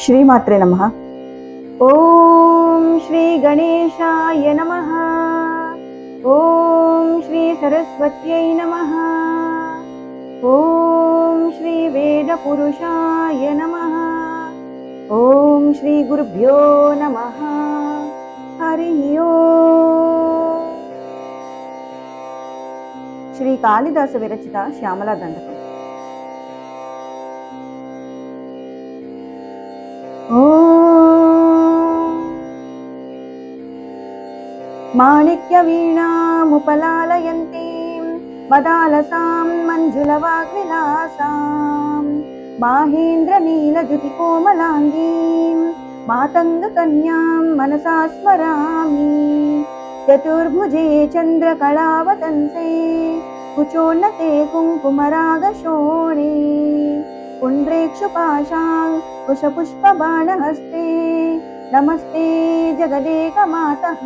श्रीमात्रे नमः। ॐ श्रीगणेशाय नमः। ॐ श्रीसरस्वत्यै नमः। ॐ श्रीवेदपुरुषाय नमः। ॐ श्रीगुरुभ्यो नमः। हरिः ओ। श्रीकालिदासविरचिता श्यामलादण्डः माणिक्यवीणामुपलालयन्तीं मदालसां मञ्जुलवाग्विलासां माहेन्द्रनीलद्युतिकोमलाङ्गीं मातङ्गकन्यां मनसा स्मरामि चतुर्भुजे चन्द्रकलावतंसे कुचोन्नते कुङ्कुमरागशोणे पुण्ड्रेक्षुपाशां कुशपुष्पबाणहस्ते नमस्ते जगदेकमातः।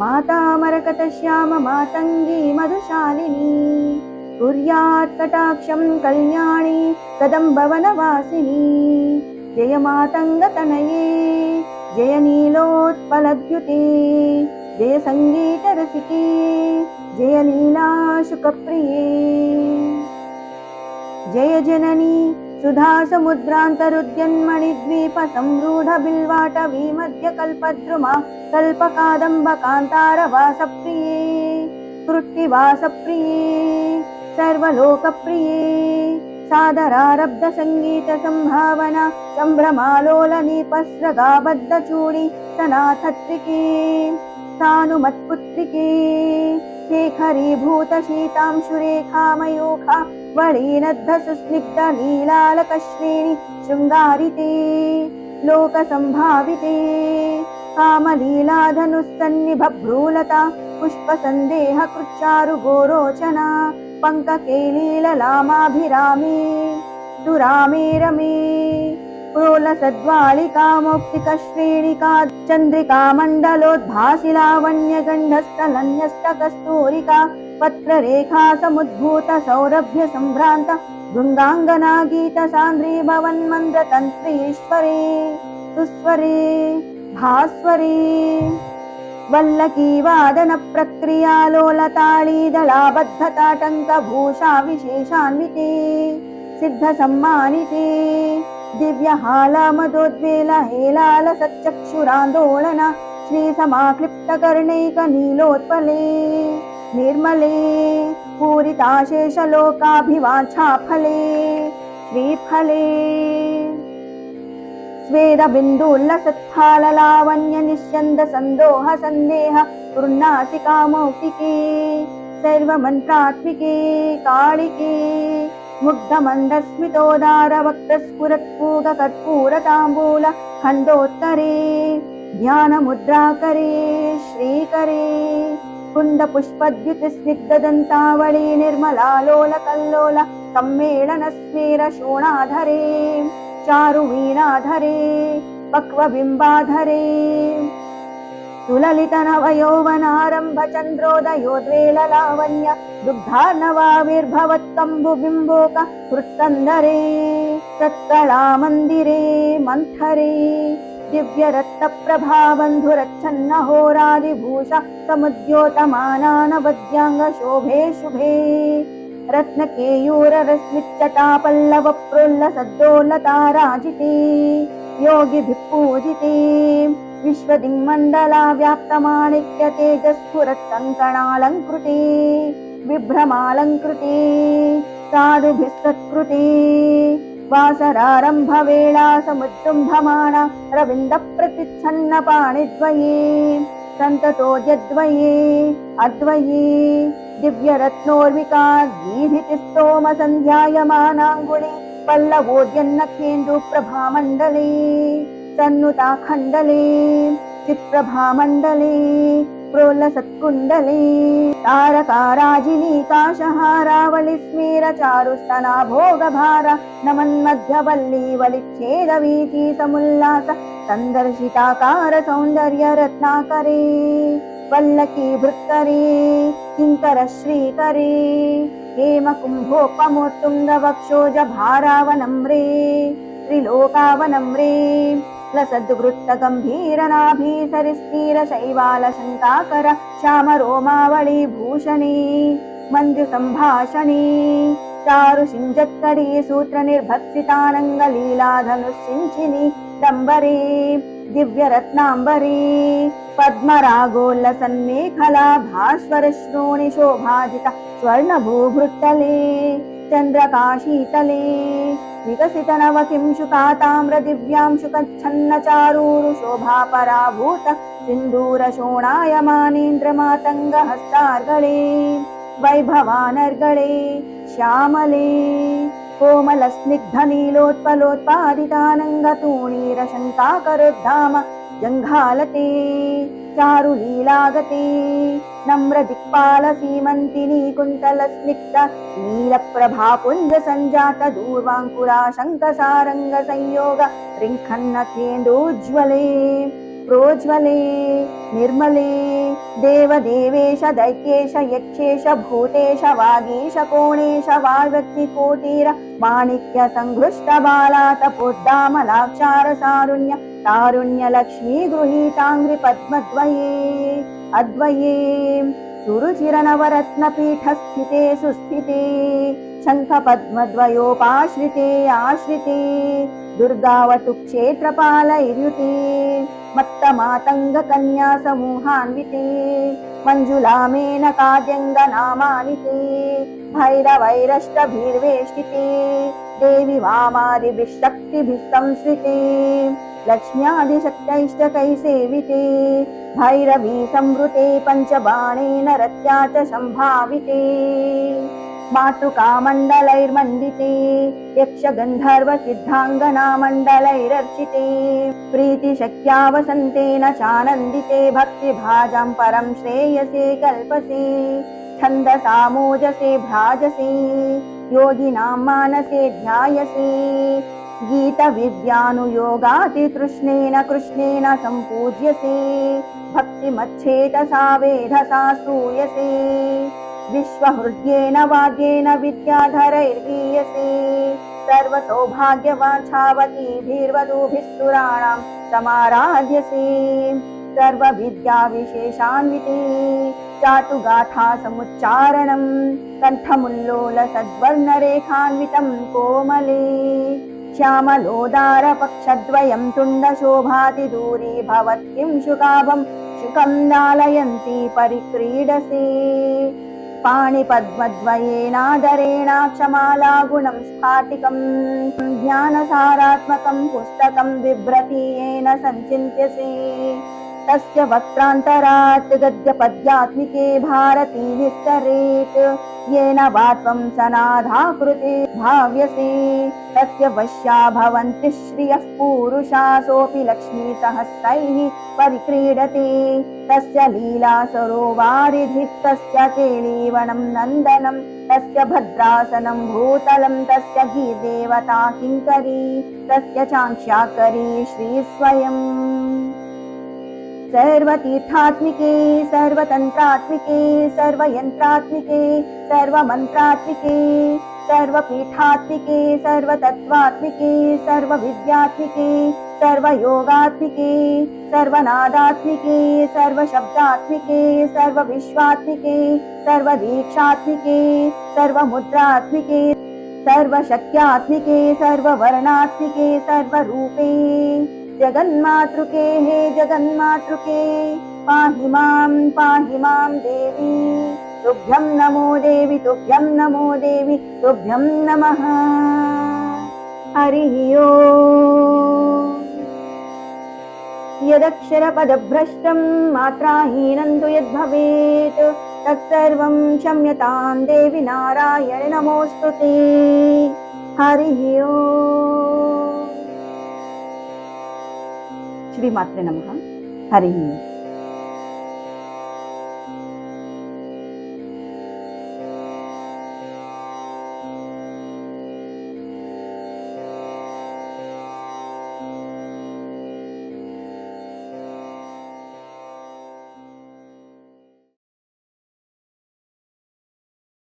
मातामरकतश्याम मातङ्गी मधुशालिनी। कुर्यात् कटाक्षं कल्याणी कदम्बवनवासिनी जय मातङ्गतनये जय नीलोत्पलद्युते जय सङ्गीतरसिके जय लीलाशुकप्रिये। जय जननी सुधासमुद्रान्तरुद्यन्मणिद्वीपसंरूढबिल्वाटवीमध्यकल्पद्रुमा कल्पकादम्बकान्तारवासप्रिये कृत्तिवासप्रिये सर्वलोकप्रिये सादरारब्धसङ्गीतसम्भावना सम्भ्रमालोलनीपस्रगाबद्धचूडि सनाथत्रिके सानुमत्पुत्रिके शेखरीभूतशीतांशुरेखामयूखा वळीनद्धसुस्निग्धलीलालकश्रेणि शृङ्गारिते लोकसम्भाविते कामलीलाधनुस्सन्निभभ्रूलता पुष्पसन्देहकृच्चारुगोरोचना पङ्ककेलीललामाभिरामे सुरामे रमे प्रोलसद्वालिकामौक्तिकश्रेणिका चन्द्रिकामण्डलोद्भासि लावण्यगण्डस्थलन्यस्तकस्तूरिका पत्ररेखा समुद्भूत सौरभ्य सम्भ्रान्त भृङ्गाङ्गना गीतसान्द्री भवन्मन्द्रतन्त्रीश्वरे सुस्वरे भास्वरे वल्लकीवादन प्रक्रियालोलताळीदलाबद्धताटङ्कभूषा विशेषान्विते सिद्धसम्मानिते దివ్యహాలామదోద్వేల హేలాల సచ్చక్షురాందోళన శ్రీ సమాక్లిప్తకర్ణైక నీలోత్పలే నిర్మలే పూరితాశేషలోకాభివాంఛాఫలే శ్రీఫలే స్వేదబిందుల్లసత్ఫాలలావణ్య నిశ్యంద సందోహ సందేహ పూర్ణాసికామౌక్తికే సర్వమంత్రాత్మికే కాళికే मुग्धमन्दस्मितोदारवक्तस्फुरत्पूगकर्पूरताम्बूल खण्डोत्तरे ध्यानमुद्राकरे श्रीकरे कुन्दपुष्पद्युतिस्निग्धदन्तावळी निर्मलालोलकल्लोल सम्मेलनस्मेर शोणाधरे चारुवीणाधरे पक्वबिम्बाधरे सुललितनवयौवनारम्भ चन्द्रोदयोद्वेललावण्य दुग्धार्णवाविर्भवत्कम्बुबिम्बोक हृत्कन्दरे तत्कलामन्दिरे मन्थरे। दिव्यरत्नप्रभाबन्धुरच्छन्नहोरादिभूष समुद्योतमानानवद्याङ्गशोभे शुभे रत्नकेयूररश्मिच्चटापल्लवप्रोल्लसद्दोलताराजिते योगिभिः पूजिते विश्वदिङ्मण्डला व्याप्तमाणिक्य तेजस्फुरत्कङ्कणालङ्कृते विभ्रमालङ्कृते साधुभिः सत्कृते वासरारम्भवेळा समुज्जृम्भमाणा रविन्दप्रतिच्छन्नपाणिद्वये सन्ततोद्यद्वये अद्वये दिव्यरत्नोर्विका गीधितिस्तोमसन्ध्यायमानाङ्गुलि पल्लवोद्यन्नखेन्दुप्रभामण्डले सन्नुताखण्डले चित्प्रभामण्डले प्रोल्लसत्कुण्डले तारकाराजिनीकाशहारावलिस्मेरचारुस्तना भोगभार नमन्मध्यवल्ली वलिच्छेदवीची समुल्लास सन्दर्शिताकार सौन्दर्य रत्नाकरे वल्लकी भृत्करे किङ्कर श्रीकरे हेमकुम्भोपमोत्तुङ्गवक्षोज भारावनम्रे त्रिलोकावनम्रे लसद्वृत्तगम्भीरनाभी सरिस्थिरशैवालशङ्काकर श्यामरोमावळीभूषणे मञ्जुसम्भाषणे चारुषिञ्जत्करी सूत्रनिर्भत्सितानङ्गलीलाधनुषिञ्चिनि डम्बरे दिव्यरत्नाम्बरे पद्मरागोल्लसन्मेखला भास्वरश्रोणि शोभाजित स्वर्णभूभृत्तले चन्द्रकाशीतले विकसित नव किं शुकाताम्रदिव्यांशुकच्छन्नचारूरु शोभापराभूत वैभवानर्गळे श्यामले कोमलस्निग्धनीलोत्पलोत्पादितानङ्गतूणीरशङ्काकरुद्धाम जङ्घालते। చారులీలాగతే నమ్రదిక్పాల సీమంతిని కుంతల స్నిగ్ధ నీలప్రభాపుంజ సంజాత దూర్వాంకురా శంఖసారంగ సంయోగ రింఖన్న కేంద్రోజ్వలే ప్రోజ్వలే నిర్మలే దేవదేవేశ దైత్యేశ యక్షేశ భూతేశ వాగీశ కోణేశ కోటీర మాణిక్య సంఘృష్ట బాలాత పుద్దామలాక్షారసారుణ్య तारुण्यलक्ष्मी गृहीताङ्घ्रि पद्मद्वये अद्वये सुरुचिरनवरत्नपीठस्थिते सुस्थिते शङ्खपद्मद्वयोपाश्रिते आश्रिते दुर्गावतु क्षेत्रपालैर्युते मत्तमातङ्गकन्या समूहान्विते मञ्जुलामेनकाद्यङ्गनामानिते भैरवैरष्टभिर्वेष्टिते देवि वामादिभिः शक्तिभिः संश्रिते लक्ष्म्यादिशक्तैष्टकैः सेविते भैरवी संवृते पञ्चबाणेन रत्या च सम्भाविते मातृकामण्डलैर्मण्डिते यक्षगन्धर्वसिद्धाङ्गनामण्डलैरर्चिते प्रीतिशक्त्या वसन्तेन चानन्दिते भक्तिभाजं परं श्रेयसे कल्पसे छन्दसामोजसे भ्राजसे योगिनां मानसे ध्यायसे गीतविद्यानुयोगातितृष्णेन कृष्णेन सम्पूज्यसे भक्तिमच्छेतसा वेधसा स्तूयसे विश्वहृद्येन वाद्येन विद्याधरैर्गीयसे सर्वसौभाग्यवाञ्छावतीभिर्वधूभिः सुराणां समाराध्यसे सर्वविद्याविशेषान्विते चाटुगाथा समुच्चारणम् कण्ठमुल्लोलसद्वर्णरेखान्वितं कोमले श्यामलोदारपक्षद्वयं तुण्डशोभाति दूरी भवत्किं शुकाभं शुकं दालयन्ती परिक्रीडसे पाणिपद्मद्वयेनादरेणाक्षमाला गुणं स्फाटिकं ज्ञानसारात्मकं पुस्तकं बिभ्रति येन सञ्चिन्त्यसे तस्य वक्त्रान्तरात् गद्यपद्यात्मिके भारती निस्तरेत् येन वा त्वं सनाधाकृते भाव्यसे। तस्य वश्या भवन्ति श्रियः पूरुषा सोऽपि लक्ष्मीसहस्रैः परिक्रीडते। तस्य लीला सरोवारिधिः तस्य केलीवनं नन्दनं तस्य भद्रासनं भूतलं तस्य गीर्देवता किङ्करी तस्य चाङ्क्ष्याकरी श्रीस्वयम् सर्वतीर्थात्मिके, सर्वतन्त्रात्मिके, सर्वयन्त्रात्मिके, सर्वमन्त्रात्मिके, सर्वपीठात्मिके, सर्वतत्त्वात्मिके, सर्वविद्यात्मिके, सर्वयोगात्मिके, सर्वनादात्मिके, सर्वशब्दात्मिके, सर्वविश्वात्मिके, सर्वदीक्षात्मिके, सर्वमुद्रात्मिके, सर्वशक्त्यात्मिके, सर्ववर्णात्मिके, सर्वरूपे। जगन्मातृके हे जगन्मातृके पाहि मां पाहि मां देवी। तुभ्यं नमो देवि तुभ्यं नमो देवि तुभ्यं नमः। हरिः ओम् यदक्षरपदभ्रष्टं मात्राहीनं तु यद्भवेत् तत्सर्वं क्षम्यतां देवि नारायण नमोऽस्तु ते। हरिः ओम् శ్రీమాత్రే నమ. హరి